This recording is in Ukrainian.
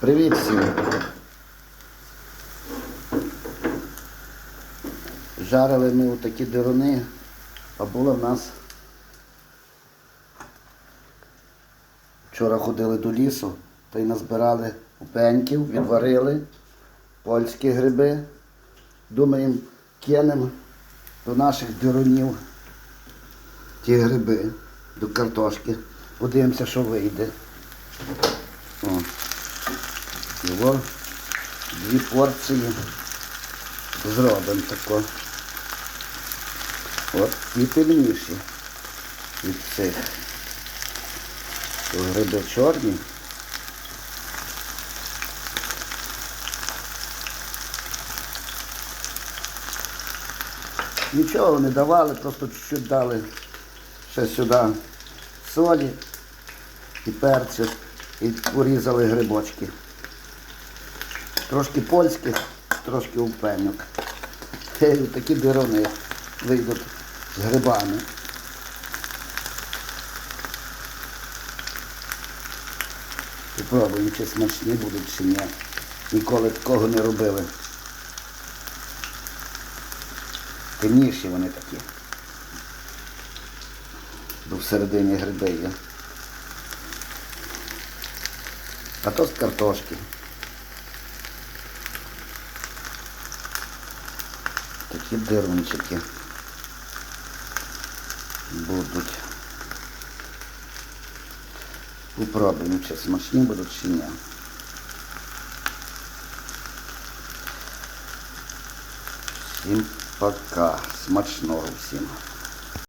Привіт всім. Жарили ми отакі дируни, а було в нас. Вчора ходили до лісу та й назбирали пеньків, відварили польські гриби. Думаємо, кинемо до наших дирунів ті гриби, до картошки. Подивимося, що вийде. О. Його дві порції зробимо тако. От і темніші від цих. То гриби чорні. Нічого не давали, просто чуть-чуть дали ще сюди солі і перцю і порізали грибочки. Трошки польських, трошки упеньок. Такі дирони вийдуть з грибами. Попробуємо, чи смачні будуть, чи ні. Ніколи такого не робили. Темніші вони такі. Бо всередині гриби є. А то з картошки. Такі дирунчики будуть. Попробуємо, чи смачні будуть чи ні. Всім пока. Смачного всім.